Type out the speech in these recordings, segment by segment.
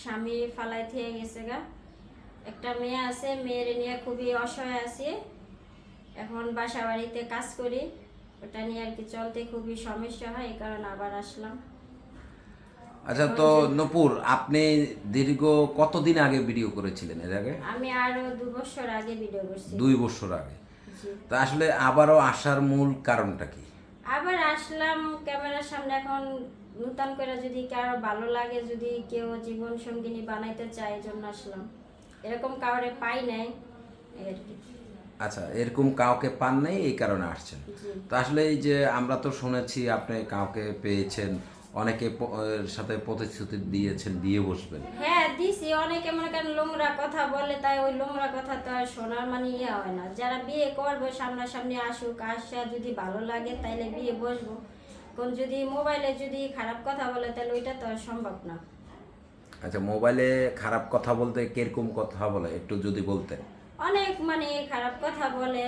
স্বামী ফালাই থেকে গেছে গা। একটা মেয়ে আছে মেয়ের নিয়ে খুবই অসহায় আছে। এখন বাসা বাড়িতে কাজ করি। ওটা নিয়ে আর কি চলতে খুবই সমস্যা হয় এই কারণে আবার আসলাম। আচ্ছা তো নপুর আপনি দীর্ঘ কতদিন আগে ভিডিও করেছিলেন এর আগে? আমি আরও দু বছর আগে ভিডিও করছি। দুই বছর আগে। তা আসলে আবারও আসার মূল কারণটা কি? আবার আসলাম ক্যামেরার সামনে এখন নূতন করে যদি কারও ভালো লাগে যদি কেউ জীবন সঙ্গিনী বানাইতে চায় জন্য আসলাম। এরকম কাউরে পাই নাই আর কি। আচ্ছা এরকম কাউকে পান নাই এই কারণে আসছেন। তো আসলে এই যে আমরা তো শুনেছি আপনি কাউকে পেয়েছেন অনেকে সাথে প্রতিশ্রুতি দিয়েছেন দিয়ে বসবেন। হ্যাঁ দিছি। অনেকে মনে করেন লোংরা কথা বলে তাই ওই লোংরা কথা তো আর শোনার মানে ইয়ে হয় না। যারা বিয়ে করবে সামনাসামনি আসুক আসা যদি ভালো লাগে তাইলে বিয়ে বসবো। কোন যদি মোবাইলে যদি খারাপ কথা বলে তাহলে ওইটা তো আর সম্ভব না। আচ্ছা মোবাইলে খারাপ কথা বলতে কীরকম কথা বলে একটু যদি বলতেন। অনেক মানে খারাপ কথা বলে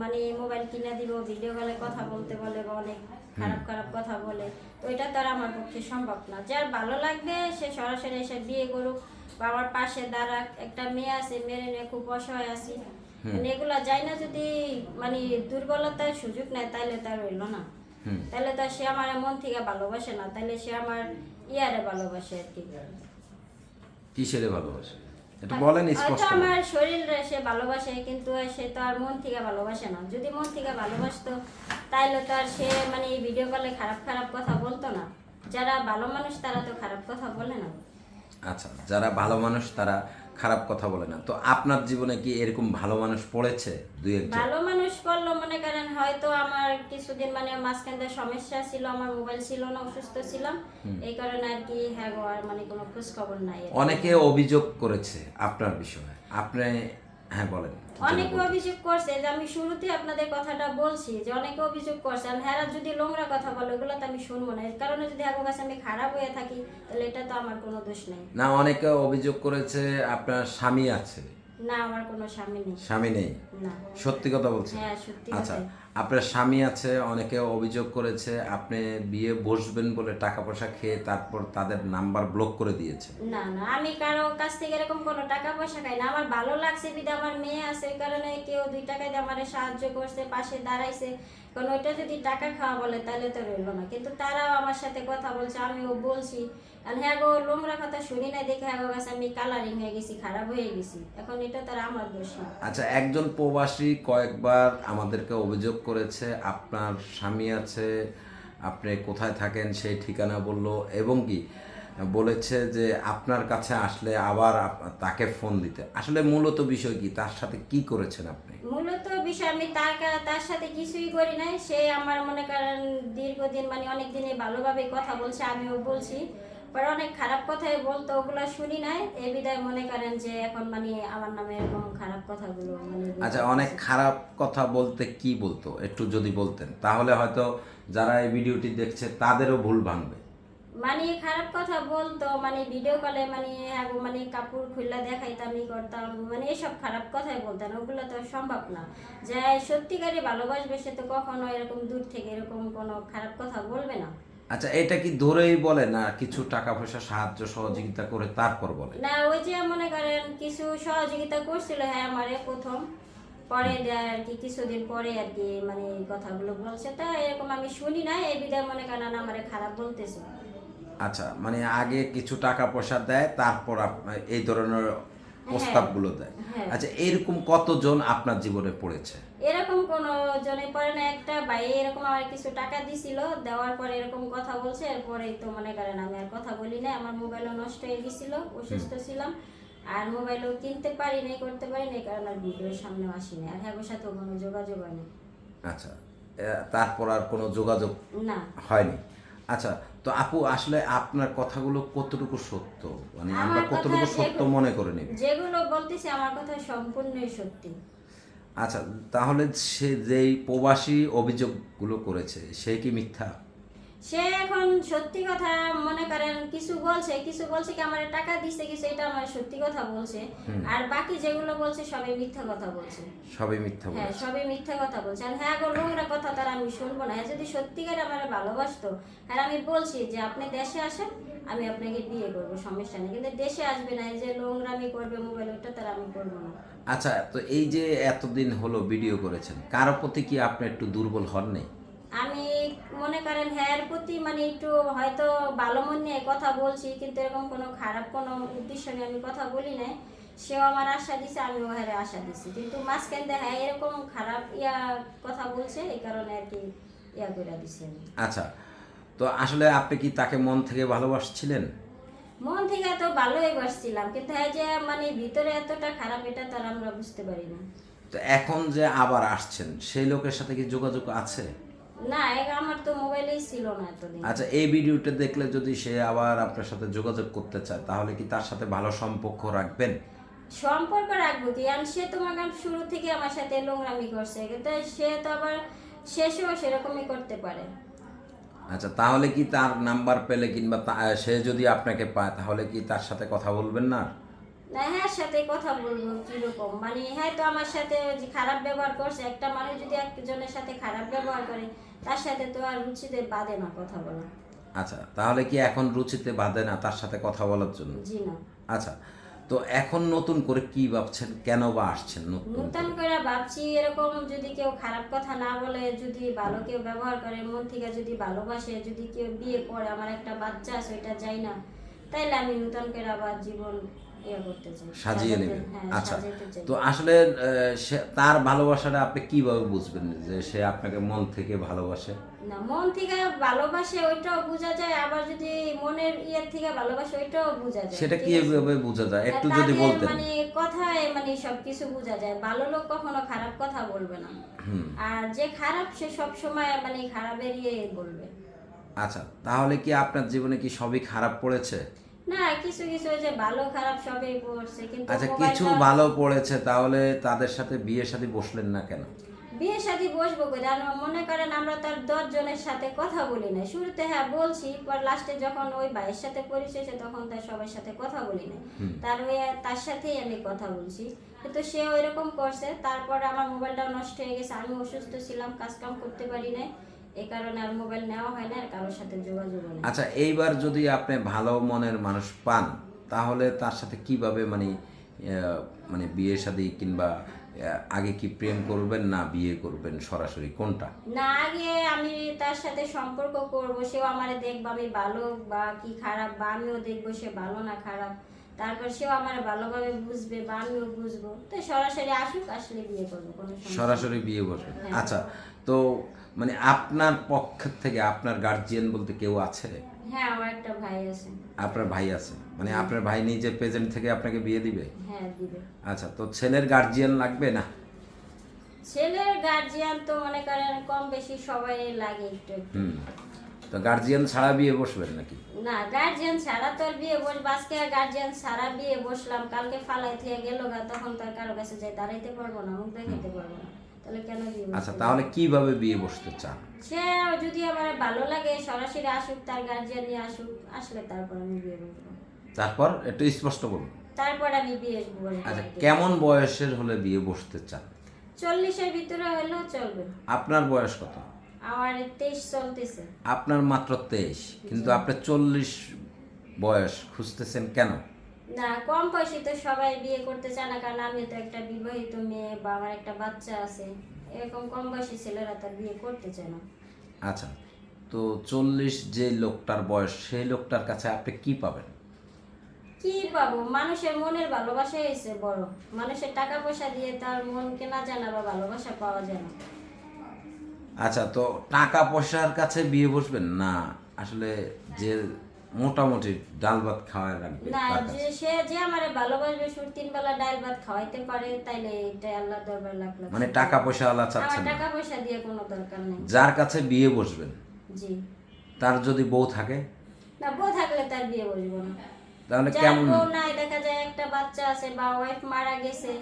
মানে মোবাইল কিনে দিব ভিডিও কলে কথা বলতে বলে বা অনেক খারাপ খারাপ কথা বলে তো এটা তো আর আমার পক্ষে সম্ভব না। যার ভালো লাগবে সে সরাসরি এসে বিয়ে করুক বা আমার পাশে দাঁড়াক। একটা মেয়ে আছে মেয়ে নিয়ে খুব অসহায় আছি। মানে এগুলা যাই না যদি মানে দুর্বলতার সুযোগ নেয় তাহলে তার রইল না। তাহলে তো সে আমার মন থেকে ভালোবাসে না তাহলে সে আমার ইয়ারে ভালোবাসে আর কি। কিসেরে ভালোবাসে? এটা বলেন স্পষ্ট। আমার শরীরে সে ভালোবাসে কিন্তু সে তো আর মন থেকে ভালোবাসে না। যদি মন থেকে ভালোবাসতো তাইলে তো আর সে মানে এই ভিডিও কলে খারাপ খারাপ কথা বলতো না। যারা ভালো মানুষ তারা তো খারাপ কথা বলে না। আচ্ছা যারা ভালো মানুষ তারা খারাপ কথা বলে না। তো আপনার জীবনে কি এরকম ভালো মানুষ পড়েছে দুই একজন? ভালো মানুষ পড়ল মনে করেন হয়তো আমার কিছুদিন মানে মাঝখান দিয়ে সমস্যা ছিল আমার মোবাইল ছিল না অসুস্থ ছিলাম। এই কারণে আর কি হ্যাঁ গো আর মানে কোনো খোঁজ খবর নাই। অনেকে অভিযোগ করেছে আপনার বিষয়ে। আপনি হ্যাঁ বলেন। অনেকে অভিযোগ করছে যে আমি শুরুতে আপনাদের কথাটা বলছি যে অনেকে অভিযোগ করছে আমি হ্যাঁ যদি নোংরা কথা বলে ওগুলো তো আমি শুনব না। এর কারণে যদি আমার কাছে আমি খারাপ হয়ে থাকি তাহলে এটা তো আমার কোনো দোষ নেই। না অনেকে অভিযোগ করেছে আপনার স্বামী আছে। না আমার কোনো স্বামী নেই। স্বামী নেই? না। সত্যি কথা বলছেন? হ্যাঁ সত্যি আচ্ছা। আপনার স্বামী আছে অনেকে অভিযোগ করেছে আপনি বিয়ে বসবেন বলে টাকা পয়সা খেয়ে তারপর তাদের নাম্বার ব্লক করে দিয়েছে। না না আমি কারও কাছ থেকে এরকম কোনো টাকা পয়সা খাই না। আমার ভালো লাগছে বিধে আমার মেয়ে আছে এই কারণে কেউ দুই টাকা দিয়ে আমার সাহায্য করছে পাশে দাঁড়াইছে। কারণ ওইটা যদি টাকা খাওয়া বলে তাহলে তো রইল না। কিন্তু তারাও আমার সাথে কথা বলছে আমিও বলছি। আর হ্যাঁ গো লোমরা কথা শুনি না দেখে হ্যাঁ গো কাছে আমি কালারিং হয়ে গেছি খারাপ হয়ে গেছি। এখন এটা তো আর আমার দোষ। না আচ্ছা একজন প্রবাসী কয়েকবার আমাদেরকে অভিযোগ করেছে, আপনার স্বামী আছে, আপনি কোথায় থাকেন সেই ঠিকানা বলল এবং কি, বলেছে যে আপনার কাছে আসলে আবার তাকে ফোন দিতে। আসলে মূলত বিষয় কি? তার সাথে কি করেছেন আপনি? মূলত বিষয়, আমি তার তার সাথে কিছুই করি নাই। সে আমার মনে করেন দীর্ঘদিন মানে অনেক দিনে ভালোভাবে কথা বলছে, আমিও বলছি। পরে অনেক খারাপ কথাই বলতো ওগুলো শুনি নাই। এই বিদায় মনে করেন যে এখন মানে আমার নামে এরকম খারাপ কথাগুলো মানে আচ্ছা অনেক খারাপ কথা বলতে কি বলতো? একটু যদি বলতেন। তাহলে হয়তো যারা এই ভিডিওটি দেখছে তাদেরও ভুল ভাঙবে। মানে খারাপ কথা বলতো মানে ভিডিও কলে মানে আগে মানে কাপড় খুললা দেখাইতাম ই করতাম মানে এসব খারাপ কথাই বলতেন। ওগুলো তো সম্ভব না। যে সত্যিকারই ভালোবাসবে সে তো কখনো এরকম দূর থেকে এরকম কোনো খারাপ কথা বলবে না। আচ্ছা এটা কি ধরেই বলে না কিছু টাকা পয়সা সাহায্য সহযোগিতা করে তারপর বলে? না ওই যে মনে করেন কিছু সহযোগিতা করছিল হ্যাঁ আমারে প্রথম। পরে আর কি কিছুদিন পরে আর কি মানে কথাগুলো বলছে। তা এরকম আমি শুনি না এই বিধায় মনে করেন আমারে খারাপ বলতেছে। আচ্ছা মানে আগে কিছু টাকা পয়সা দেয় তারপর আপ- এই ধরনের প্রস্তাবগুলো দেয়। হ্যাঁ। আচ্ছা এরকম কতজন আপনার জীবনে পড়েছে? এরকম কোন জনে পরে না একটা ভাই এরকম আমার কিছু টাকা দিছিল দেওয়ার পরে এরকম কথা বলছে এরপরেই তো মনে করেন আমি আর কথা বলি না আমার মোবাইলও নষ্ট হয়ে গেছিল অসুস্থ ছিলাম আর মোবাইলও কিনতে পারি নাই করতে পারি নাই কারণ আর ভিডিওর সামনে আসিনি আর হ্যাঁ সাথে কোনো যোগাযোগ হয়নি আচ্ছা এ, তারপর আর কোনো যোগাযোগ না। হয়নি। আচ্ছা তো আপু আসলে আপনার কথাগুলো কতটুকু সত্য? মানে আমরা কতটুকু সত্য মনে করে নিব? যেগুলো বলতেছি আমার কথা সম্পূর্ণই সত্যি। আচ্ছা তাহলে সে যেই প্রবাসী অভিযোগগুলো করেছে সে কি মিথ্যা? সে এখন সত্যি কথা মনে করেন কিছু বলছে কিছু বলছে কি আমার টাকা দিছে কিছু এটা আমার সত্যি কথা বলছে। আর বাকি যেগুলো বলছে সবই মিথ্যা কথা বলছে। সবই মিথ্যা হ্যাঁ সবই মিথ্যা কথা বলছে। আর হ্যাঁ গো নোংরা কথা তার আমি শুনব না। যদি সত্যিকার আমার ভালোবাসতো আর আমি বলছি যে আপনি দেশে আসেন আমি আপনাকে বিয়ে করব সমস্যা নেই। কিন্তু দেশে আসবে না এই যে নোংরামি করবে মোবাইল ওটা তার আমি করব না। আচ্ছা তো এই যে এতদিন হলো ভিডিও করেছেন কারও প্রতি কি আপনি একটু দুর্বল হননি? আমি মনে করেন হ্যাঁ এর প্রতি মানে একটু হয়তো ভালো মন নিয়ে কথা বলছি কিন্তু এরকম কোনো খারাপ কোনো উদ্দেশ্য নিয়ে আমি কথা বলি নাই। সেও আমার আশা দিছে আমিও হ্যাঁ আশা দিছি। কিন্তু মাঝখান দিয়ে হ্যাঁ এরকম খারাপ ইয়া কথা বলছে এই কারণে আর কি ইয়া করে দিছি আচ্ছা তো আসলে আপনি কি তাকে মন থেকে ভালোবাসছিলেন? মন থেকে তো ভালোই বসছিলাম কিন্তু হ্যাঁ যে মানে ভিতরে এতটা খারাপ এটা তার আমরা বুঝতে পারি না। তো এখন যে আবার আসছেন সেই লোকের সাথে কি যোগাযোগ আছে? না এ আমার তো মোবাইলেই ছিল না এতদিন। আচ্ছা এই ভিডিওটা দেখলে যদি সে আবার আপনার সাথে যোগাযোগ করতে চায় তাহলে কি তার সাথে ভালো সম্পর্ক রাখবেন? সম্পর্ক রাখব কি? আর সে তোমার শুরু থেকে আমার সাথে নোংরামি করছে কিন্তু সে তো আবার শেষেও সেরকমই করতে পারে। আচ্ছা তাহলে কি তার নাম্বার পেলে কিংবা তা- সে যদি আপনাকে পায় তাহলে কি তার সাথে কথা বলবেন না? না হ্যাঁ সাথে কথা বলব কীরকম? মানে হ্যাঁ তো আমার সাথে খারাপ ব্যবহার করছে একটা মানুষ যদি একজনের সাথে খারাপ ব্যবহার করে তার সাথে তো আর রুচিতে বাদে না কথা বলা। আচ্ছা তাহলে কি এখন রুচিতে বাঁধে না তার সাথে কথা বলার জন্য? জি না। আচ্ছা তো এখন নতুন করে কি ভাবছেন? কেন বা আসছেন নতুন নতুন করে ভাবছি এরকম যদি কেউ খারাপ কথা না বলে যদি ভালো কেউ ব্যবহার করে মন থেকে যদি ভালোবাসে যদি কেউ বিয়ে করে আমার একটা বাচ্চা আছে ওইটা যাই না তাইলে আমি নতুন করে আবার জীবন সাজিয়ে নেবেন হ্যাঁ, আচ্ছা। তো আসলে সে- তার ভালোবাসাটা আপনি কীভাবে বুঝবেন যে সে আপনাকে মন থেকে ভালোবাসে? না মন থেকে ভালোবাসে ওইটাও বোঝা যায় আবার যদি মনের ইয়ের থেকে ভালোবাসে ওইটাও বোঝা যায় সেটা কীভাবে বোঝা যায়? একটু যদি বলতেন। মানে কথায় মানে সবকিছু বোঝা যায়। ভালো লোক কখনো খারাপ কথা বলবে না। আর যে খারাপ সে সব সময় মানে খারাপের ইয়ে বলবে। আচ্ছা তাহলে কি আপনার জীবনে কি সবই খারাপ পড়েছে? না কিছু কিছু যে ভালো খারাপ সবই পড়ছে কিন্তু আচ্ছা কিছু ভালো পড়েছে তাহলে তাদের সাথে বিয়ে শাদী বসলেন না কেন? বিয়ে শাদী বসবো করে আর মনে করেন আমরা তার দশ জনের সাথে কথা বলি না শুরুতে হ্যাঁ বলছি পর লাস্টে যখন ওই ভাইয়ের সাথে পরিচয় হয়েছে, তখন তার সবার সাথে কথা বলি না তার ওই তার সাথেই আমি কথা বলছি। কিন্তু সে ওই রকম করছে তারপর আমার মোবাইলটাও নষ্ট হয়ে গেছে আমি অসুস্থ ছিলাম কাজ কাম করতে পারি না এই কারণে আর মোবাইল নেওয়া হয় না আর কারোর সাথে যোগাযোগ নেই। আচ্ছা এইবার যদি আপনি ভালো মনের মানুষ পান তাহলে তার সাথে কীভাবে মানে মানে বিয়ে শাদী কিংবা আগে কি প্রেম করবেন না বিয়ে করবেন সরাসরি? কোনটা? না আগে আমি তার সাথে সম্পর্ক করব সেও আমারে দেখবে আমি ভালো বা কি খারাপ বা আমিও দেখব সে ভালো না খারাপ। তারপর সেও আমার ভালোভাবে বুঝবে বা আমিও বুঝব। তো সরাসরি আসুক আসলে বিয়ে করব কোনো সরাসরি বিয়ে বসবেন হ্যাঁ। আচ্ছা তো মানে আপনার পক্ষ থেকে আপনার গার্জিয়ান বলতে কেউ আছে? হ্যাঁ আমার একটা ভাই আছে। আপনার ভাই আছে? মানে আপনার ভাই নিজে প্রেজেন্ট থেকে আপনাকে বিয়ে দিবে? হ্যাঁ দিবে। আচ্ছা তো ছেলের গার্জিয়ান লাগবে না? ছেলের গার্জিয়ান তো মনে করেন কম বেশি সবাই লাগে একটু হুম। তো গার্জিয়ান ছাড়া বিয়ে বসবেন নাকি? না গার্জিয়ান ছাড়া তো বিয়ে বসবো আজকে গার্জিয়ান ছাড়া বিয়ে বসলাম কালকে ফালাই থেকে গেল গা তখন তো কারও কাছে যাই দাঁড়াইতে পারব না মুখ দেখাইতে পারব না। তাহলে কেন বিয়ে? আচ্ছা তাহলে কীভাবে বিয়ে বসতে চান সে যদি আমার ভালো লাগে সরাসরি আসুক তার গার্জিয়ান নিয়ে আসুক আসলে তারপর আমি বিয়ে বসবো। তারপর একটু স্পষ্ট বলুন। তারপর আমি বিয়ে বসবো আচ্ছা কেমন বয়সের হলে বিয়ে বসতে চান? চল্লিশের ভিতরে হলেও চলবে। আপনার বয়স কত? আমার তেইশ চলতেছে। আপনার মাত্র তেইশ কিন্তু আপনি চল্লিশ বয়স খুঁজতেছেন কেন? না কম বয়সী তো সবাই বিয়ে করতে চায় না কারণ আমি তো একটা বিবাহিত মেয়ে বা আমার একটা বাচ্চা আছে। এরকম কম বয়সী ছেলেরা তো আর বিয়ে করতে চায় না। আচ্ছা তো চল্লিশ যে লোকটার বয়স সেই লোকটার কাছে আপনি কি পাবেন? কি পাবো? মানুষের মনের ভালোবাসা হয়েছে বড়। মানুষের টাকা পয়সা দিয়ে তার মন কেনা যায় না বা ভালোবাসা পাওয়া যায় না। আচ্ছা তো টাকা পয়সার কাছে বিয়ে বসবেন? না আসলে যে মোটামুটি ডাল ভাত খাওয়ায় রাখবে না যে সে যে আমারে ভালোবাসবে শুধু তিন বেলা ডাল ভাত খাওয়াইতে পারে তাইলে এটা আল্লাহ দরবার লাখ মানে টাকা পয়সা আলা আমার চাচ্ছেন টাকা পয়সা দিয়ে কোনো দরকার নেই। যার কাছে বিয়ে বসবেন জি। তার যদি বউ থাকে? না বউ থাকলে তার বিয়ে বসবো না। তাহলে কেমন? বউ নাই দেখা যায় একটা বাচ্চা আছে বা ওয়াইফ মারা গেছে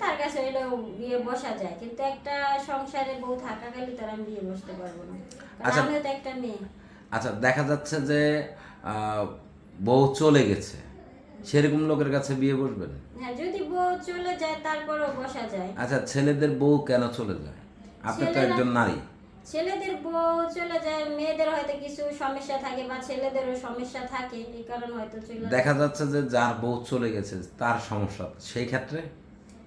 তার কাছে হইলেও বিয়ে বসা যায়। কিন্তু একটা সংসারে বউ থাকাকালীন তার আমি বিয়ে বসতে পারব না। আচ্ছা। আমিও তো একটা মেয়ে। আচ্ছা দেখা যাচ্ছে যে বউ চলে গেছে। সেরকম লোকের কাছে বিয়ে বসবেন হ্যাঁ যদি বউ চলে যায় তারপরও বসা যায়। আচ্ছা ছেলেদের বউ কেন চলে যায়? আপনি তো একজন নারী। ছেলেদের বউ চলে যায় মেয়েদের হয়তো কিছু সমস্যা থাকে বা ছেলেদেরও সমস্যা থাকে এই কারণে হয়তো চলে দেখা যাচ্ছে যে যার বউ চলে গেছে তার সমস্যা। সেই ক্ষেত্রে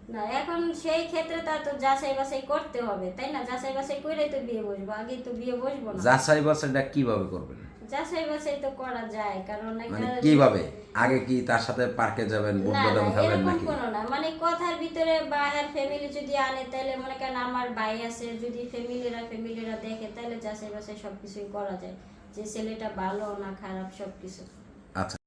না এখন সেই ক্ষেত্রে তার তো যাচাই বাছাই করতে হবে তাই না? যাচাই বাছাই করেই তো বিয়ে বসবো আগে তো বিয়ে বসবো না। যাচাই বাছাইটা কীভাবে করবেন? যাচাই বাছাই তো করা যায় কারণ মানে কীভাবে? আগে কি তার সাথে পার্কে যাবেন বাদাম খাবেন নাকি? কোনো না মানে কথার ভিতরে বাহের ফ্যামিলি যদি আনে তাহলে মনে করেন আমার ভাই আছে যদি ফ্যামিলিরা ফ্যামিলিরা দেখে তাহলে যাচাই বাছাই সবকিছুই করা যায় যে ছেলেটা ভালো না খারাপ সবকিছু। আচ্ছা।